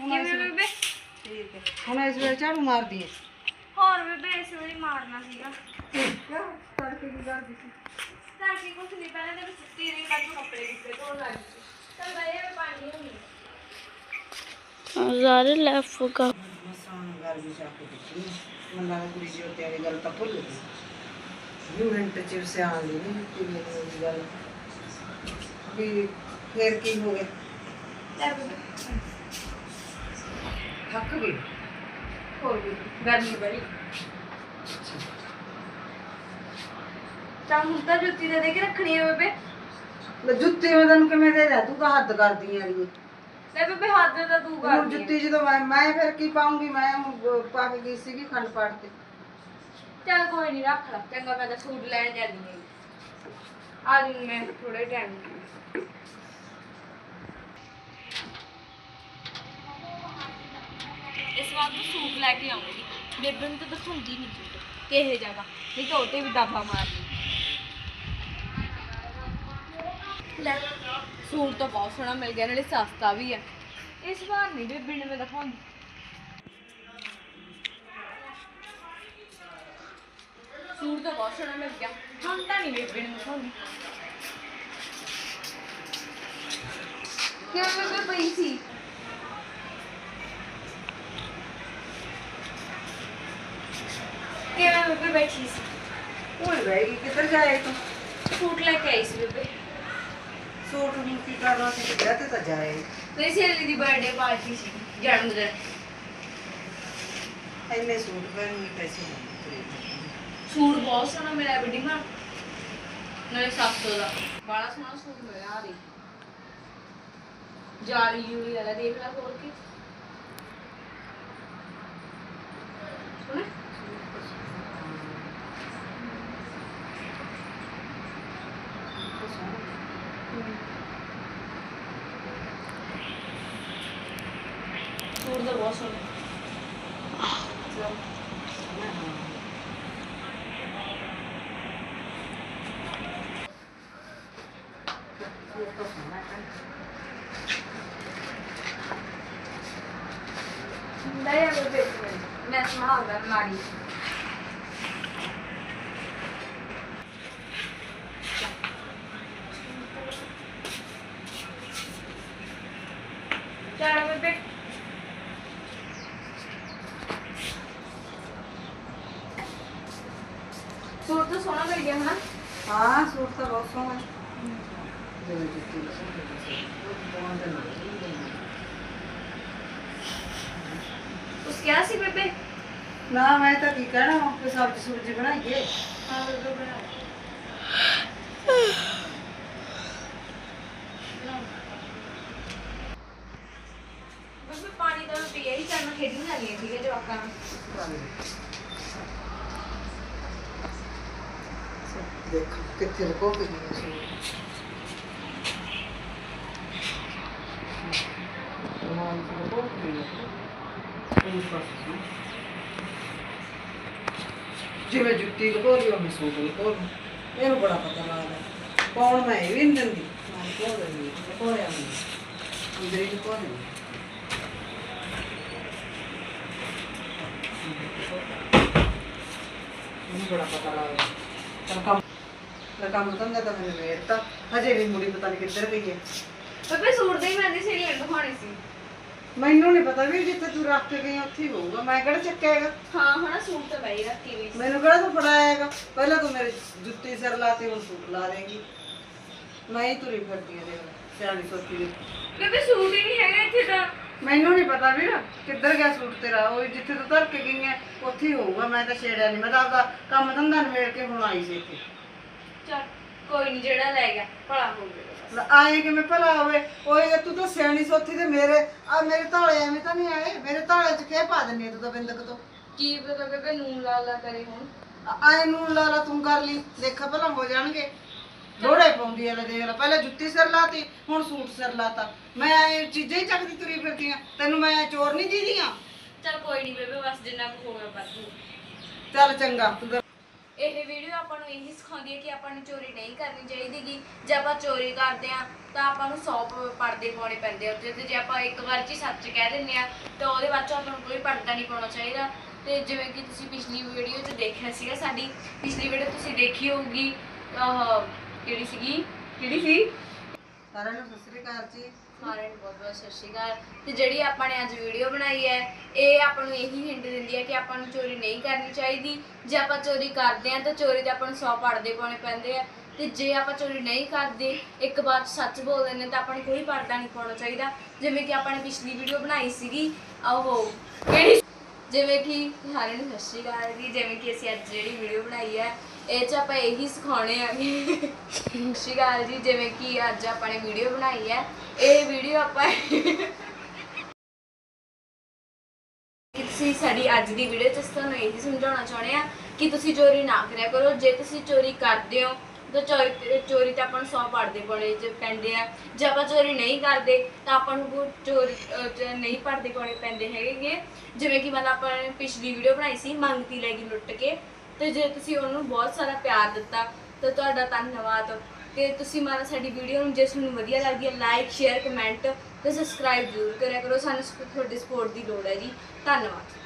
ਹੁਣ ਕਿਵੇਂ ਬੇਬੇ? ਠੀਕ ਹੈ। ਹੁਣ ਇਸ ਵੇਲੇ ਝਾੜੂ ਮਾਰਦੀ ਹੈ ਹੋਰ ਬੇਬੇ ਇਸ ਵੇਲੇ ਮਾਰਨਾ ਸੀਗਾ। ਕਿਉਂ ਤੜਕੇ ਕੀ ਕਰਦੀ ਸੀ ਤਾਂ ਕਿ ਕੁਛ ਨਹੀਂ ਪਹਿਲਾਂ ਤੇ ਸੁੱਤੀ ਰਹੀ ਬਾਅਦ ਚੋਂ ਕੱਪੜੇ ਦਿੱਤੇ ਧੋਣ ਲੱਗ ਗਈ ਚਲ ਬਈ ਮੈਂ ਪਾਣੀ ਹੋਣੀ ਜ਼ਾਰੇ ਲੈਫ ਕਾ ਮਸਾਂ ਵੀ ਜਾ ਕੇ ਦੇਖੀ ਮਨ ਲੱਗਾ ਕੁੜੀ ਜੀ ਉੱਤੇ ਵਾਲੀ ਗੱਲ ਤਾਂ ਭੁੱਲ ਗਈ। ਵੀ ਮਿੰਟ ਚ ਸਿਆਣ ਦੀ ਨਹੀਂ ਕਿ ਮੈਨੂੰ ਉਹਦੀ ਗੱਲ। ਵੀ ਫੇਰ ਕੀ ਹੋ ਗਿਆ? ਲੈ ਥੱਕ ਗਈ। ਹੋਰ ਵੀ ਗਰਮੀ ਬੜੀ। ਤਾਂ ਹੁਣ ਤਾਂ ਜੁੱਤੀ ਦੇ ਦੇ ਕੇ ਰੱਖਣੀ ਹੈ ਬੇਬੇ। ਲੈ ਜੁੱਤੀ ਮੈਂ ਤੈਨੂੰ ਕਿਵੇਂ ਦੇ ਦਿਆਂ? ਤੂੰ ਤਾਂ ਹੱਦ ਕਰਦੀ ਆਂ ਰੀ ਲੈ ਬੇਬੇ ਹੱਥ ਦਾ ਤੂੰ ਕਰ ਹੁਣ ਜੁੱਤੀ ਜਦੋਂ ਮੈਂ ਮੈਂ ਫਿਰ ਕੀ ਪਾਉਂਗੀ? ਮੈਂ ਹੁਣ ਪਾ ਕੇ ਗਈ ਸੀਗੀ ਖੰਡ ਪਾੜ ਤੇ ਚੱਲ ਕੋਈ ਨਹੀਂ ਰੱਖ ਲੈ। ਚੰਗਾ ਮੈਂ ਤਾਂ ਸੂਟ ਲੈਣ ਜਾਂਦੀ ਹਾਂ ਆ ਜੂ ਮੈਂ ਥੋੜੇ ਟਾਈਮ। ਇਸ ਵਾਰ ਮੈਂ ਸੂਟ ਲੈ ਕੇ ਆਉਂਗੀ। ਬੇਬੇ ਨੂੰ ਤਾਂ ਦਿਖਾਉਂਦੀ ਨਹੀਂ ਸੂਟ ਕਿਹੇ ਜਗ੍ਹਾ ਨਹੀਂ ਤਾਂ ਉਹਤੇ ਵੀ ਦਾਬਾ ਮਾਰਨੀ ਲੈ, ਸੂਟ ਤਾਂ ਬਹੁਤ ਸੋਹਣਾ ਮਿਲ ਗਿਆ, ਨਾਲੇ ਸਸਤਾ ਵੀ ਹੈ ਇਸ ਵਾਰ ਨਹੀਂ ਬੇਬੇ ਨੇ ਮੈਂ ਦਿਖਾਉਂਦੀ। ਸੂਟ ਤਾਂ ਬਹੁਤ ਸੋਹਣਾ ਮਿਲ ਗਿਆ। ਹੁਣ ਤਾਂ ਨਹੀਂ ਬੇਬੇ ਨੂੰ ਦਿਖਾਉਂਦੀ। ਕਿਉਂ ਬੇਬੇ ਪਈ ਸੀ? ਕਿਵੇਂ ਬੇਬੇ ਬੈਠੀ ਸੀ? ਓਏ ਬਈ ਕਿੱਧਰ ਜਾਏ ਤੂੰ? ਸੂਟ ਲੈ ਕੇ ਆਈ ਸੀ ਬੇਬੇ। ਸੂਟ ਨੂੰ ਕੀ ਕਰਨਾ ਸੀ ਕਿੱਧਰ ਤੇ ਤਾਂ ਜਾਏ। ਮੇਰੀ ਸਹੇਲੀ ਦੀ ਬਰਥਡੇ ਪਾਰਟੀ ਸੀ ਜਨਮ ਦਿਨ ਐਨੇ ਸੂਟ ਪੈਣ ਨੂੰ ਪੈਸੇ ਨਹੀਂ ਸੂਟ ਬਹੁਤ ਸੋਹਣਾ ਮਿਲਿਆ ਬੇਟੀ ਮਾਂ ਨਾਲੇ। 700 ਦਾ। ਬੜਾ ਸੋਹਣਾ ਸੂਟ ਮਿਲਿਆ ਆ ਦੇ ਜਾਲੀ ਜੂਲੀ ਵਾਲਾ ਦੇਖ ਲੈ ਖੋਲ ਕੇ ਸੋਹਣਾ ਸੂਟ ਦਾ ਬਹੁਤ ਸੋਹਣਾ ਲੈ ਆ ਬੇਬੇ ਮੈਂ ਸਮਾਉਂਦਾ ਮਾਰੀ ਚਲ ਬੇਬੇ ਸੂਟ ਤਾਂ ਸੋਹਣਾ ਮਿਲ ਹਨਾ ਹਾਂ ਸੂਟ ਤਾਂ ਬਹੁਤ ਸੋਹਣਾ ਹੈ ਜਿਵੇਂ ਜੁੱਤੀ ਦਾ ਸੂਟ ਹੈ ਬਹੁਤ ਦੇ ਨਾਲ ਉਸ ਕਿਹਾ ਸੀ ਬੇਬੇ ਨਾ ਮੈਂ ਤਾਂ ਕੀ ਕਹਿਣਾ ਕਿ ਸਬਜ਼ੀ ਸੁਬਜ਼ੀ ਬਣਾਈਏ। ਹਾਂ ਬੇਬੇ ਬਣਾ ਬੇਬੇ ਪਾਣੀ ਤਾਂ ਮੈਂ ਪੀਆ ਹੀ ਕਰਨਾ ਖੇਡਣ ਵਾਲੀ ਹੈ ਠੀਕ ਹੈ ਜਵਾਕਾਂ ਨਾਲ ਦੇਖ ਕਿੱਥੇ ਰਕੋ ਕੇ ਗਈ ਸੂਟ ਉਹਨਾਂ ਨੂੰ ਰਕੋ ਕੇ ਗਈ ਉਹ ਪਾਸ ਜਿਵੇਂ ਜੁੱਤੀ ਲਗੋ ਉਹ ਸੂਟ ਲਗੋ ਇਹਨੂੰ ਬੜਾ ਪਤਾ ਲੱਗਦਾ। ਕੌਣ ਮੈਂ ਇਹ ਵੀ ਨਹੀਂ ਦਿੰਦੀ। ਮੈਂ ਲਗੋ ਦਿੰਦੀ ਲਗੋਇਆ ਮੈਂ ਅੰਦਰ ਹੀ ਲਗੋ ਮੈਨੂੰ ਬੜਾ ਪਤਾ ਲੱਗਦਾ। ਚਲ ਕੰਮ ਲੈ ਕੰਮ ਧੰਦਾ ਤਾਂ ਮੈਨੂੰ ਵੇਰਤਾ ਹਜੇ ਵੀ ਮੁੜੀ ਪਤਾ ਨਹੀਂ ਕਿੱਧਰ ਗਈ ਹੈ। ਬੇਬੇ ਸੂਟ ਦੇ ਹੀ ਮੈਂਦੀ ਸੀ ਲੈਣ ਦਿਖਾਉਣੀ ਸੀ। ਮੈਨੂੰ ਨਹੀਂ ਪਤਾ ਵੀ ਜਿੱਥੇ ਤੂੰ ਰੱਖ ਕੇ ਗਈ ਉੱਥੇ ਹੀ ਹੋਊਗਾ। ਮੈਂ ਕਿਹੜਾ ਚੱਕਿਆਗਾ? ਹਾਂ ਹਣਾ ਸੂਟ ਤਾਂ ਬਈ ਰੱਖੀ ਵੀ ਸੀ। ਮੈਨੂੰ ਕਿਹੜਾ ਤੂੰ ਫੜਾਇਆਗਾ? ਪਹਿਲਾਂ ਤੂੰ ਮੇਰੀ ਜੁੱਤੀ ਸਿਰ ਲਾਤੀ ਹੁਣ ਸੂਟ ਲਾ ਦੇਂਗੀ। ਮੈਂ ਹੀ ਤੁਰੀ ਫਿਰਦੀ ਹਾਂ ਦੇਖ ਸਿਆਣੀ ਸੋਚੀ ਦੀ। ਬੇਬੇ ਸੂਟ ਹੀ ਨਹੀਂ ਹੈਗਾ ਇੱਥੇ ਤਾਂ। ਮੈਨੂੰ ਨਹੀਂ ਪਤਾ ਵੀਰ ਕਿੱਧਰ ਗਿਆ ਸੂਟ ਤੇਰਾ ਉਹ ਜਿੱਥੇ ਤੂੰ ਧਰ ਕੇ ਗਈ ਹੈ ਉੱਥੇ ਹੀ ਹੋਊਗਾ। ਮੈਂ ਤਾਂ ਛੇੜਿਆ ਨਹੀਂ ਮੈਂ ਤਾਂ ਆਪਦਾ ਕੰਮ ਧੰਦਾ ਨਿਬੇੜ ਕੇ ਹੁਣ ਆਈ ਸੀ ਇੱਥੇ। ਚਲ। ਕੋਈ ਨਹੀਂ ਜਿਹੜਾ ਲੈ ਗਿਆ ਭਲਾ ਹੋ ਗਿਆ। ਆਏ ਕਿ ਮੈਂ ਭਲਾ ਹੋਵੇ? ਓਏ ਤੂੰ ਤਾਂ ਸਿਆਣੀ ਸੋਥੀ ਤੇ ਮੇਰੇ ਆ ਮੇਰੇ ਤਾਲੇ ਐਵੇਂ ਤਾਂ ਨਹੀਂ ਆਏ? ਮੇਰੇ ਤਾਲੇ ਚ ਕਿਹ ਪਾ ਦਿੰਨੀ ਆ ਤੂੰ ਤਾਂ ਬਿੰਦਕ ਤੋਂ ਕੀ ਪਤਾ ਬੇਬੇ ਨੂਨ ਲਾ ਲਾ ਕਰੇ ਹੁਣ। ਆਏ ਨੂੰ ਲਾ ਲਾ ਤੂੰ ਕਰ ਲਈ। ਦੇਖਾ ਭਲਾ ਹੋ ਜਾਣਗੇ। ਦੋੜੇ ਪਾਉਂਦੀ ਐ ਲੈ ਦੇਖ ਲੈ ਪਹਿਲਾਂ ਜੁੱਤੀ ਸਿਰ ਲਾਤੀ ਹੁਣ ਸੂਟ ਸਿਰ ਲਾਤਾ। ਮੈਂ ਐ ਚੀਜ਼ਾਂ ਹੀ ਚੱਕਦੀ ਤੁਰੀ ਫਿਰਦੀ ਆ। ਤੈਨੂੰ ਮੈਂ ਚੋਰ ਨਹੀਂ ਦੀਦੀਆਂ ਚਲ ਕੋਈ ਨਹੀਂ ਬੇਬੇ ਬਸ ਜਿੰਨਾ ਕੁ ਹੋਗਾ ਬਸ ਚੱਲ ਚੰਗਾ। ਤੂੰ ਤਾਂ- ਇਹ ਵੀਡੀਓ ਆਪਾਂ ਨੂੰ ਇਹੀ ਸਿਖਾਉਂਦੀ ਹੈ ਕਿ ਆਪਾਂ ਨੂੰ ਚੋਰੀ ਨਹੀਂ ਕਰਨੀ ਚਾਹੀਦੀਗੀ ਜੇ ਆਪਾਂ ਚੋਰੀ ਕਰਦੇ ਆ ਤਾਂ ਆਪਾਂ ਨੂੰ 100 ਪਰਦੇ ਪਾਉਣੇ ਪੈਂਦੇ ਆ ਤੇ ਜੇ ਆਪਾਂ ਇੱਕ ਵਾਰ 'ਚ ਹੀ ਸੱਚ ਕਹਿ ਦਿੰਦੇ ਆ ਤਾਂ ਉਹਦੇ ਬਾਅਦ 'ਚ ਆਪਾਂ ਨੂੰ ਕੋਈ ਪਰਦਾ ਨਹੀਂ ਪਾਉਣਾ ਚਾਹੀਦਾ। ਤੇ ਜਿਵੇਂ ਕਿ ਤੁਸੀਂ ਪਿਛਲੀ ਵੀਡੀਓ 'ਚ ਦੇਖਿਆ ਸੀਗਾ ਸਾਡੀ, ਪਿਛਲੀ ਵੀਡੀਓ ਤੁਸੀਂ ਦੇਖੀ ਹੋਊਗੀ, ਆਹ, ਕਿਹੜੀ ਸੀਗੀ? ਕਿਹੜੀ ਸੀ? ਸਾਰਿਆਂ ਨੂੰ ਸਤਿ ਸ੍ਰੀ ਅਕਾਲ ਜੀ। ਸਾਰਿਆਂ ਨੂੰ ਬਹੁਤ ਬਹੁਤ ਸਤਿ ਸ਼੍ਰੀ ਅਕਾਲ। ਤੇ ਜਿਹੜੀ ਆਪਾਂ ਨੇ ਅੱਜ ਵੀਡੀਓ ਬਣਾਈ ਹੈ, ਇਹ ਆਪਾਂ ਨੂੰ ਇਹੀ ਹਿੰਟ ਦਿੰਦੀ ਹੈ ਕਿ ਆਪਾਂ ਨੂੰ ਚੋਰੀ ਨਹੀਂ ਕਰਨੀ ਚਾਹੀਦੀ। ਜੇ ਆਪਾਂ ਚੋਰੀ ਕਰਦੇ ਹਾਂ ਤਾਂ ਚੋਰੀ ਦੇ ਆਪਾਂ ਨੂੰ 100 ਪਰਦੇ ਪਾਉਣੇ ਪੈਂਦੇ ਆ। ਤੇ ਜੇ ਆਪਾਂ ਚੋਰੀ ਨਹੀਂ ਕਰਦੇ, ਇੱਕ ਵਾਰ ਸੱਚ ਬੋਲ ਦਿੰਦੇ ਤਾਂ ਆਪਾਂ ਨੂੰ ਕੋਈ ਪਰਦਾ ਨਹੀਂ ਪਾਉਣਾ ਚਾਹੀਦਾ। ਜਿਵੇਂ ਕਿ ਆਪਾਂ ਨੇ ਪਿਛਲੀ ਵੀਡੀਓ ਬਣਾਈ ਸੀਗੀ ਉਹ ਕਿਹੜੀ ਜਿਵੇਂ ਕਿ ਸਾਰਿਆਂ ਨੂੰ ਸਤਿ ਸ਼੍ਰੀ ਅਕਾਲ ਜੀ, ਜਿਵੇਂ ਕਿ ਅਸੀਂ ਅੱਜ ਜਿਹੜੀ ਵੀਡੀਓ ਬਣਾਈ ਹੈ ਇਹ ਚ ਆਪਾਂ ਇਹੀ ਸਿਖਾਉਣੇ ਆ ਸ਼ਿਗਾਲ ਜੀ, ਜਿਵੇਂ ਕਿ ਅੱਜ ਆਪਾਂ ਨੇ ਵੀਡੀਓ ਬਣਾਈ ਹੈ, ਇਹ ਵੀਡੀਓ ਆਪਾਂ ਤੁਸੀਂ ਸਾਡੀ ਅੱਜ ਦੀ ਵੀਡੀਓ 'ਚ ਤੁਹਾਨੂੰ ਇਹੀ ਸਮਝਾਉਣਾ ਚਾਹੁੰਦੇ ਆ ਕਿ ਤੁਸੀਂ ਚੋਰੀ ਨਾ ਕਰਿਆ ਕਰੋ। ਜੇ ਤੁਸੀਂ ਚੋਰੀ ਕਰਦੇ ਹੋ, ਤਾਂ ਚੋਰੀ ਚੋਰੀ ਤਾਂ ਆਪਾਂ ਨੂੰ ਸੌ ਪੜਦੇ ਪਾਉਣੇ ਚ ਪੈਂਦੇ ਆ। ਜੇ ਆਪਾਂ ਚੋਰੀ ਨਹੀਂ ਕਰਦੇ, ਤਾਂ ਆਪਾਂ ਨੂੰ ਚੋਰੀ ਨਹੀਂ ਪੜਦੇ ਪਾਉਣੇ ਪੈਂਦੇ ਹੈਗੇ ਜਿਵੇਂ ਕਿ ਮਤਲਬ ਆਪਾਂ ਪਿਛਲੀ ਵੀਡੀਓ ਬਣਾਈ ਸੀ ਮੰਗਤੀ ਲੈ ਗਈ ਲੁੱਟ ਕੇ। ਤੇ ਜੇ ਤੁਸੀਂ ਉਹਨੂੰ ਬਹੁਤ ਸਾਰਾ ਪਿਆਰ ਦਿੱਤਾ, ਤਾਂ ਤੁਹਾਡਾ ਧੰਨਵਾਦ। ਤੇ ਤੁਸੀਂ ਮਾਰਾ ਸਾਡੀ ਵੀਡੀਓ ਨੂੰ ਜੇ ਤੁਹਾਨੂੰ ਵਧੀਆ ਲੱਗਦੀ ਹੈ ਲਾਈਕ ਸ਼ੇਅਰ ਕਮੈਂਟ ਤੇ ਸਬਸਕ੍ਰਾਈਬ ਜ਼ਰੂਰ ਕਰਿਆ ਕਰੋ। ਸਾਨੂੰ ਤੁਹਾਡੀ ਸਪੋਰਟ ਦੀ ਲੋੜ ਹੈ ਜੀ। ਧੰਨਵਾਦ।